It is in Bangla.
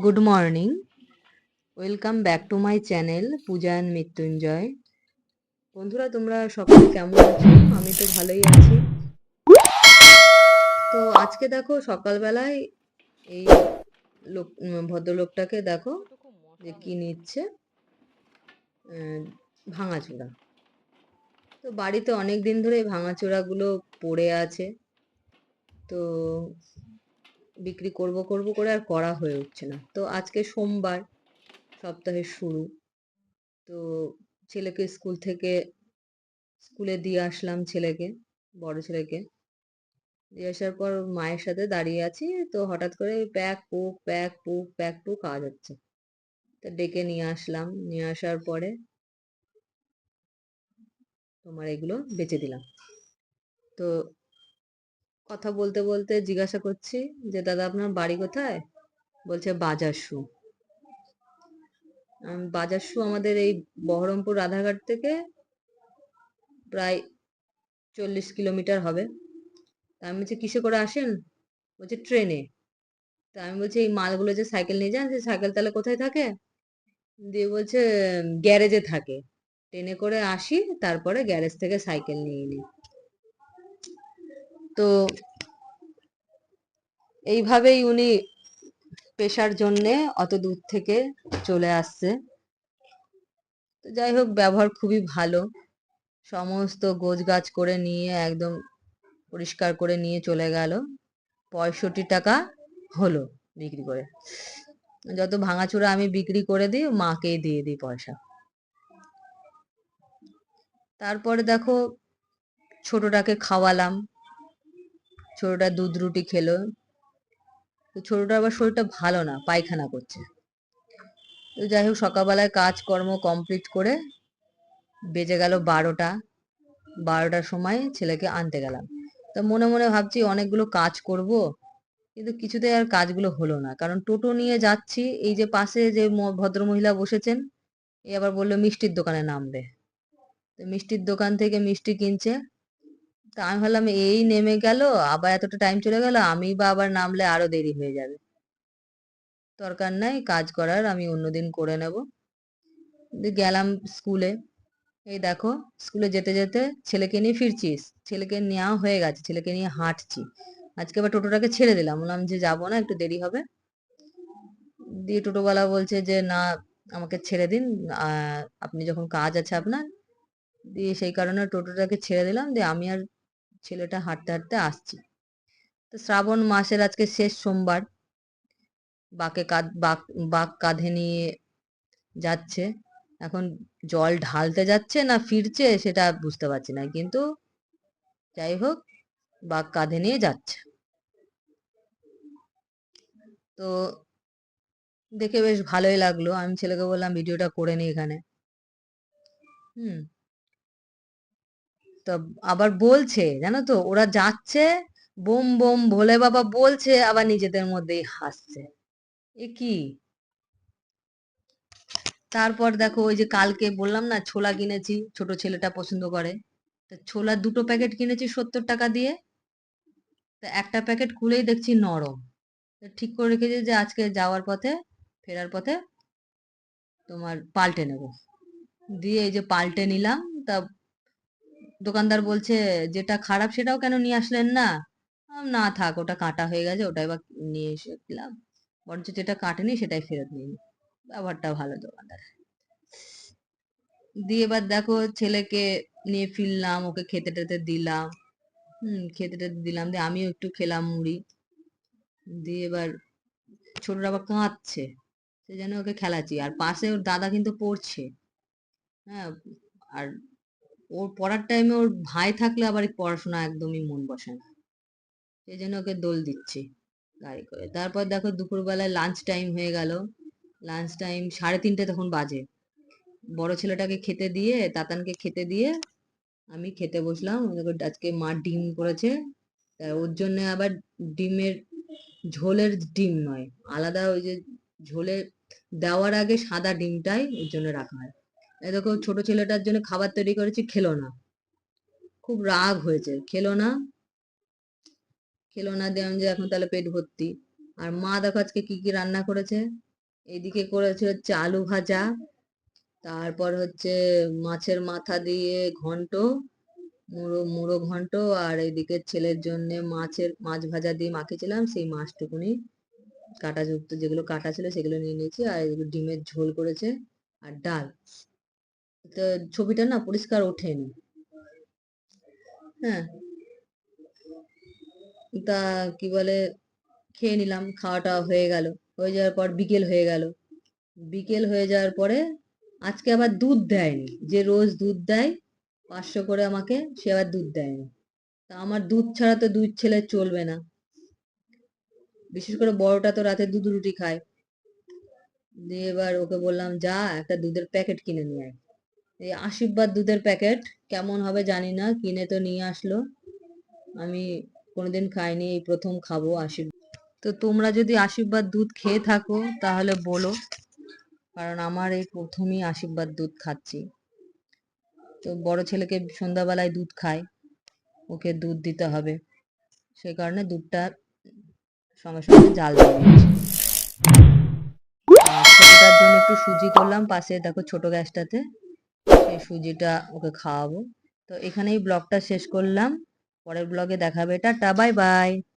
Good morning welcome back to my channel Puja and Mrityunjay বন্ধুরা, তোমরা সকলে কেমন আছো? আমি তো ভালোই আছি। তো আজকে দেখো, সকালবেলায় এই লোক ভদ্রলোকটাকে দেখো, যে কি নিচ্ছে ভাঙাচোরা। তো বাড়িতে অনেক দিন ধরে ভাঙাচোরাগুলো পড়ে আছে। তো বিক্রি করব করব করে আর করা হয়ে উঠছে না। তো আজকে সোমবার, সপ্তাহের শুরু। তো ছেলেকে স্কুল থেকে, স্কুলে দিয়ে আসলাম ছেলেকে, বড় ছেলেকে। দিয়ে আসার পর মায়ের সাথে দাঁড়িয়ে আছি। তো হঠাৎ করে প্যাক, পুক প্যাক পুক প্যাক, পুক আওয়াজ হচ্ছে তো ডেকে নিয়ে আসলাম। নিয়ে আসার পরে তোমার এগুলো বেচে দিলাম। তো কথা বলতে বলতে জিজ্ঞাসা করছি যে, দাদা, আপনার বাড়ি কোথায়? বলছে বাজারসু বাজারসু আমাদের এই বহরমপুর রাধাঘাট থেকে প্রায় চল্লিশ কিলোমিটার হবে। তা আমি বলছি, কিসে করে আসেন? বলছে, ট্রেনে। তা আমি বলছি, এই মালগুলো যে সাইকেল নিয়ে যান সেই সাইকেল তাহলে কোথায় থাকে? দিয়ে বলছে, গ্যারেজে থাকে। ট্রেনে করে আসি, তারপরে গ্যারেজ থেকে সাইকেল নিয়ে নিই। তো এইভাবেই উনি পেশার জন্যে অত দূর থেকে চলে আসছে। তো যাই হোক, ব্যবহার খুবই ভালো। সমস্ত গোছগাছ করে নিয়ে একদম পরিষ্কার করে নিয়ে চলে গেল। পঁয়ষট্টি টাকা হলো বিক্রি করে। যত ভাঙাচোরা আমি বিক্রি করে দিই, মাকেই দিয়ে দিই পয়সা। তারপরে দেখো, ছোটটাকে খাওয়ালাম। ছোটটা দুধ রুটি খেলো। তো ছোটটার আবার শরীরটা ভালো না, পায়খানা করছে। তো যাই হোক, সকালবেলায় কাজকর্ম কমপ্লিট করে বেজে গেল বারোটা। বারোটার সময় ছেলেকে আনতে গেলাম। তা মনে মনে ভাবছি অনেকগুলো কাজ করব, কিন্তু কিছুতে আর কাজগুলো হলো না। কারণ টোটো নিয়ে যাচ্ছি, এই যে পাশে যে ভদ্রমহিলা বসেছেন, এ আবার বলল, মিষ্টির দোকানে নামবে তো মিষ্টির দোকান থেকে মিষ্টি কিনছে। তা আমি ভাবলাম, এই নেমে গেল, আবার এতটা টাইম চলে গেল, আমি বা আবার নামলে আরও দেরি হয়ে যাবে। দরকার নাই, কাজ করার, আমি অন্যদিন করে নেব। গেলাম স্কুলে। এই দেখো, স্কুলে যেতে যেতে ছেলেকে নিয়ে ফিরছিস, ছেলেকে নেওয়া হয়ে গেছে, ছেলেকে নিয়ে হাঁটছি। আজকে আবার টোটোটাকে ছেড়ে দিলাম, বললাম যে যাব না, একটু দেরি হবে। দিয়ে টোটোওয়ালা বলছে যে, না, আমাকে ছেড়ে দিন আপনি যখন কাজ আছে আপনার। দিয়ে সেই কারণে টোটোটাকে ছেড়ে দিলাম, দিয়ে আমি আর ছেলেটা হাঁটতে হাঁটতে আসছি। তো শ্রাবণ মাসের আজকে শেষ সোমবার। বাকে কাঁধ, বাক বাক কাঁধে নিয়ে যাচ্ছে। এখন জল ঢালতে যাচ্ছে না ফিরছে সেটা বুঝতে পারছি না। কিন্তু যাই হোক বাঘ কাঁধে নিয়ে যাচ্ছে। তো দেখে বেশ ভালোই লাগল। আমি ছেলেকে বললাম, ভিডিওটা করে নি এখানে। হুম। তো আবার বলছে, জানো তো? ওরা যাচ্ছে, বোম বোম, ভোলে বাবা বলছে, আবার নিজেদের মধ্যেই হাসছে। এ কি? তারপর দেখো ওই যে কালকে বললাম না, ছোলা কিনেছি, ছোট ছেলেটা পছন্দ করে। তা ছোলার দুটো প্যাকেট কিনেছি সত্তর টাকা দিয়ে। তা একটা প্যাকেট খুলেই দেখছি নরম। ঠিক করে রেখেছি যে আজকে যাওয়ার পথে, ফেরার পথে তোমার পাল্টে নেব। দিয়ে এই যে পাল্টে নিলাম, তা দোকানদার বলছে, যেটা খারাপ সেটাও কেন নিয়ে আসলেন না? না থাক, ওটা কাটা হয়ে গেছে, ওটাই বা নিয়ে এসে দিলাম। বরঞ্চ যেটা কাটেনি সেটাই ফেরত নিয়ে। ব্যবহারটা ভালো দোকানদার। দিয়ে এবার দেখো ছেলেকে নিয়ে ফিরলাম, ওকে খেতে টেতে দিলাম। হুম, খেতে টেতে দিলাম, দিয়ে আমিও একটু খেলাম মুড়ি। দিয়ে এবার ছোটরা আবার কাঁদছে সেই জন্য ওকে খেলাচ্ছি। আর পাশে ওর দাদা কিন্তু পড়ছে। হ্যাঁ আর ওর পড়ার টাইমে ওর ভাই থাকলে আবার পড়াশোনা একদমই মন বসে না। সেই জন্য ওকে দোল দিচ্ছি, গাড়ি করে। তারপর দেখো দুপুরবেলায় লাঞ্চ টাইম হয়ে গেল। লাঞ্চ টাইম সাড়ে তিনটে তখন বাজে। বড় ছেলেটাকে খেতে দিয়ে, তাতানকে খেতে দিয়ে আমি খেতে বসলাম। আজকে মা ডিম করেছে। ওর জন্য আবার ডিমের ঝোলের ডিম নয়, আলাদা ওই যে ঝোলে দেওয়ার আগে সাদা ডিমটাই ওর জন্য রাখা হয়। দেখো ছোট ছেলেটার জন্য খাবার তৈরি করেছি খেলো না খুব রাগ হয়েছে খেলো না খেলো না দিয়ে যে এখন তাহলে পেট ভর্তি। আর মা দেখো আজকে কি কি রান্না করেছে? এদিকে করেছে হচ্ছে আলু ভাজা, তারপর হচ্ছে মাছের মাথা দিয়ে ঘন্ট, মুড়ো মুড়ো ঘন্ট, আর এদিকে ছেলের জন্য মাছের, মাছ ভাজা দিয়ে মাখিয়েছিলাম, সেই মাছটুকুনি কাটা যুক্ত যেগুলো কাটা ছিল সেগুলো নিয়ে নিয়েছি, আর ডিমের ঝোল করেছে, আর ডাল। ছবিটা না পরিষ্কার ওঠেনি। হ্যাঁ। তা কি বলে, খেয়ে নিলাম, খাওয়াটা হয়ে গেল। হয়ে যাওয়ার পর বিকেল হয়ে গেল। বিকেল হয়ে যাওয়ার পরে আজকে আবার দুধ দেয়নি। যে রোজ দুধ দেয়, পাঁচশো করে আমাকে, সে আবার দুধ দেয়নি। তা আমার দুধ ছাড়া তো দুধ ছেলে চলবে না। বিশেষ করে বড়টা তো রাতে দুধ রুটি খায়। দিয়ে এবার ওকে বললাম, যা, একটা দুধের প্যাকেট কিনে নিয়ে আয়। এই আশীর্বাদ দুধের প্যাকেট, কেমন হবে জানি না, কিনে তো নিয়ে আসলো। আমি কোনোদিন খাইনি, এই প্রথম খাব আশীর্বাদ। তো তোমরা যদি আশীর্বাদ দুধ খেয়ে থাকো, তাহলে বলো, কারণ আমার এই প্রথমই আশীর্বাদ দুধ খাচ্ছি। তো বড় ছেলেকে সন্ধ্যাবেলায় দুধ খায় ওকে দুধ দিতে হবে। সে কারণে দুধটা সঙ্গে সঙ্গে জাল দিয়ে। ছোটটার জন্য একটু সুজি করলাম, পাশে দেখো ছোট গ্যাসটাতে। সেই সুজিটা ওকে খাওয়াবো। তো এখানেই ব্লগটা শেষ করলাম। পরের ব্লগে দেখাবে। Tata, bye bye.